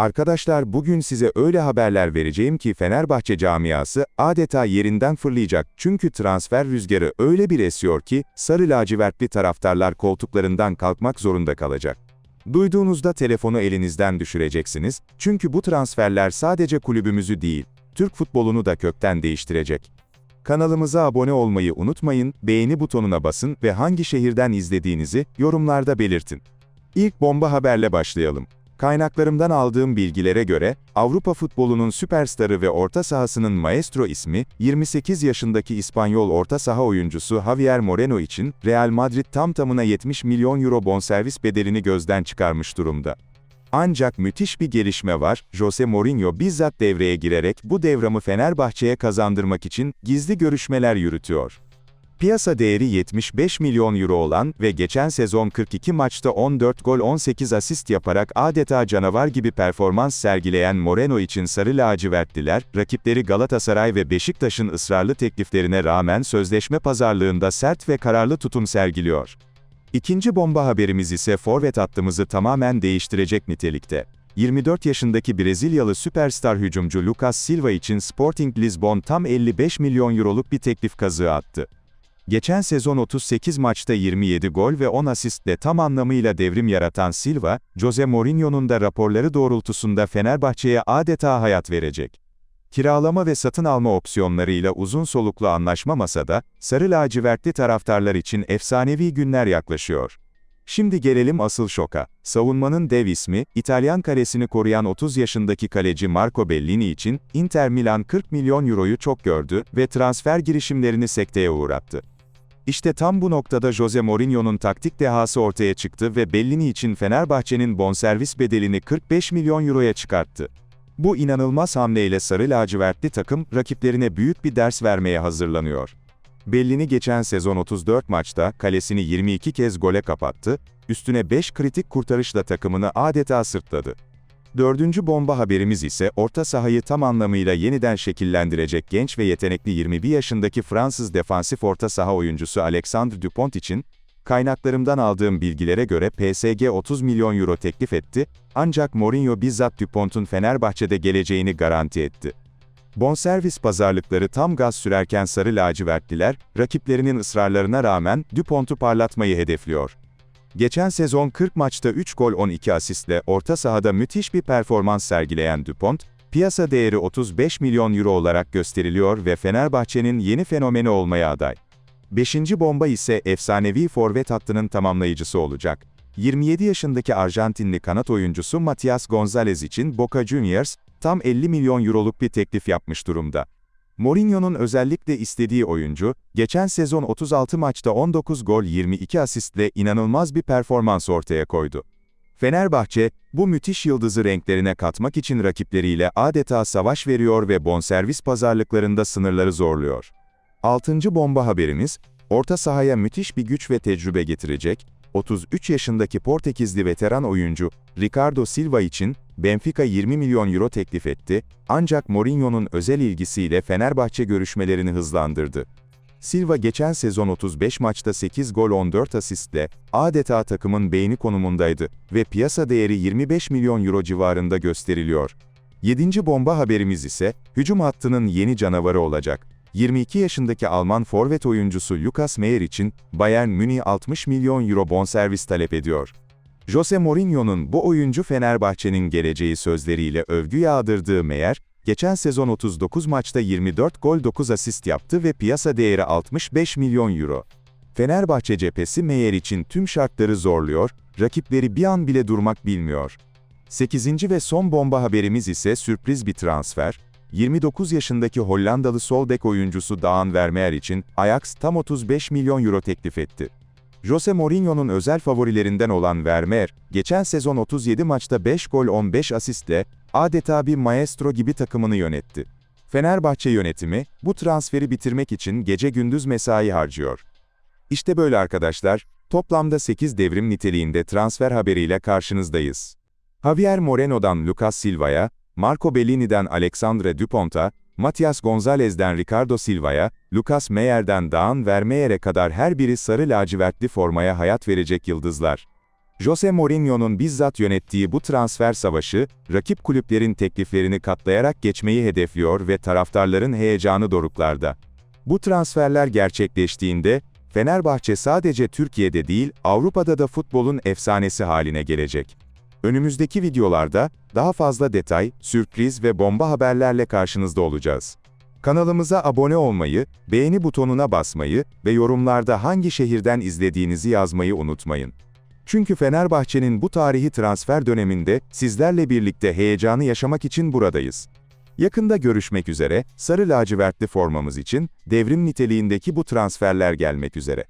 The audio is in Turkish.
Arkadaşlar bugün size öyle haberler vereceğim ki Fenerbahçe camiası adeta yerinden fırlayacak. Çünkü transfer rüzgarı öyle bir esiyor ki sarı lacivertli taraftarlar koltuklarından kalkmak zorunda kalacak. Duyduğunuzda telefonu elinizden düşüreceksiniz. Çünkü bu transferler sadece kulübümüzü değil, Türk futbolunu da kökten değiştirecek. Kanalımıza abone olmayı unutmayın, beğeni butonuna basın ve hangi şehirden izlediğinizi yorumlarda belirtin. İlk bomba haberle başlayalım. Kaynaklarımdan aldığım bilgilere göre, Avrupa futbolunun süperstarı ve orta sahasının maestro ismi, 28 yaşındaki İspanyol orta saha oyuncusu Javier Moreno için, Real Madrid tam tamına 70 milyon euro bonservis bedelini gözden çıkarmış durumda. Ancak müthiş bir gelişme var, Jose Mourinho bizzat devreye girerek bu devramı Fenerbahçe'ye kazandırmak için gizli görüşmeler yürütüyor. Piyasa değeri 75 milyon euro olan ve geçen sezon 42 maçta 14 gol 18 asist yaparak adeta canavar gibi performans sergileyen Moreno için sarı lacivertliler, rakipleri Galatasaray ve Beşiktaş'ın ısrarlı tekliflerine rağmen sözleşme pazarlığında sert ve kararlı tutum sergiliyor. İkinci bomba haberimiz ise forvet hattımızı tamamen değiştirecek nitelikte. 24 yaşındaki Brezilyalı süperstar hücumcu Lucas Silva için Sporting Lisbon tam 55 milyon euroluk bir teklif kazığı attı. Geçen sezon 38 maçta 27 gol ve 10 asistle tam anlamıyla devrim yaratan Silva, Jose Mourinho'nun da raporları doğrultusunda Fenerbahçe'ye adeta hayat verecek. Kiralama ve satın alma opsiyonlarıyla uzun soluklu anlaşma masada, sarı lacivertli taraftarlar için efsanevi günler yaklaşıyor. Şimdi gelelim asıl şoka. Savunmanın dev ismi, İtalyan kalesini koruyan 30 yaşındaki kaleci Marco Bellini için, Inter Milan 40 milyon euroyu çok gördü ve transfer girişimlerini sekteye uğrattı. İşte tam bu noktada Jose Mourinho'nun taktik dehası ortaya çıktı ve Bellini için Fenerbahçe'nin bonservis bedelini 45 milyon euroya çıkarttı. Bu inanılmaz hamleyle sarı lacivertli takım, rakiplerine büyük bir ders vermeye hazırlanıyor. Bellini geçen sezon 34 maçta, kalesini 22 kez gole kapattı, üstüne 5 kritik kurtarışla takımını adeta sırtladı. Dördüncü bomba haberimiz ise orta sahayı tam anlamıyla yeniden şekillendirecek genç ve yetenekli 21 yaşındaki Fransız defansif orta saha oyuncusu Alexandre Dupont için, kaynaklarımdan aldığım bilgilere göre PSG 30 milyon euro teklif etti, ancak Mourinho bizzat Dupont'un Fenerbahçe'de geleceğini garanti etti. Bonservis pazarlıkları tam gaz sürerken sarı lacivertliler, rakiplerinin ısrarlarına rağmen Dupont'u parlatmayı hedefliyor. Geçen sezon 40 maçta 3 gol 12 asistle orta sahada müthiş bir performans sergileyen Dupont, piyasa değeri 35 milyon euro olarak gösteriliyor ve Fenerbahçe'nin yeni fenomeni olmaya aday. Beşinci bomba ise efsanevi forvet hattının tamamlayıcısı olacak. 27 yaşındaki Arjantinli kanat oyuncusu Matias Gonzalez için Boca Juniors, tam 50 milyon euroluk bir teklif yapmış durumda. Mourinho'nun özellikle istediği oyuncu, geçen sezon 36 maçta 19 gol 22 asistle inanılmaz bir performans ortaya koydu. Fenerbahçe, bu müthiş yıldızı renklerine katmak için rakipleriyle adeta savaş veriyor ve bonservis pazarlıklarında sınırları zorluyor. Altıncı bomba haberimiz, orta sahaya müthiş bir güç ve tecrübe getirecek, 33 yaşındaki Portekizli veteran oyuncu, Ricardo Silva için, Benfica 20 milyon euro teklif etti, ancak Mourinho'nun özel ilgisiyle Fenerbahçe görüşmelerini hızlandırdı. Silva geçen sezon 35 maçta 8 gol 14 asistle, adeta takımın beyni konumundaydı ve piyasa değeri 25 milyon euro civarında gösteriliyor. 7. bomba haberimiz ise, hücum hattının yeni canavarı olacak. 22 yaşındaki Alman forvet oyuncusu Lucas Meyer için, Bayern Münih 60 milyon euro bonservis talep ediyor. Jose Mourinho'nun bu oyuncu Fenerbahçe'nin geleceği sözleriyle övgü yağdırdığı Meyer, geçen sezon 39 maçta 24 gol 9 asist yaptı ve piyasa değeri 65 milyon euro. Fenerbahçe cephesi Meyer için tüm şartları zorluyor, rakipleri bir an bile durmak bilmiyor. 8. ve son bomba haberimiz ise sürpriz bir transfer. 29 yaşındaki Hollandalı sol bek oyuncusu Daan Vermeer için Ajax tam 35 milyon euro teklif etti. Jose Mourinho'nun özel favorilerinden olan Vermeer, geçen sezon 37 maçta 5 gol 15 asistle, adeta bir maestro gibi takımını yönetti. Fenerbahçe yönetimi, bu transferi bitirmek için gece gündüz mesai harcıyor. İşte böyle arkadaşlar, toplamda 8 devrim niteliğinde transfer haberiyle karşınızdayız. Javier Moreno'dan Lucas Silva'ya, Marco Bellini'den Alexandre Dupont'a, Matias Gonzalez'den Ricardo Silva'ya, Lucas Meyer'den Daan Vermeer'e kadar her biri sarı lacivertli formaya hayat verecek yıldızlar. Jose Mourinho'nun bizzat yönettiği bu transfer savaşı, rakip kulüplerin tekliflerini katlayarak geçmeyi hedefliyor ve taraftarların heyecanı doruklarda. Bu transferler gerçekleştiğinde, Fenerbahçe sadece Türkiye'de değil, Avrupa'da da futbolun efsanesi haline gelecek. Önümüzdeki videolarda, daha fazla detay, sürpriz ve bomba haberlerle karşınızda olacağız. Kanalımıza abone olmayı, beğeni butonuna basmayı ve yorumlarda hangi şehirden izlediğinizi yazmayı unutmayın. Çünkü Fenerbahçe'nin bu tarihi transfer döneminde sizlerle birlikte heyecanı yaşamak için buradayız. Yakında görüşmek üzere, sarı lacivertli formamız için devrim niteliğindeki bu transferler gelmek üzere.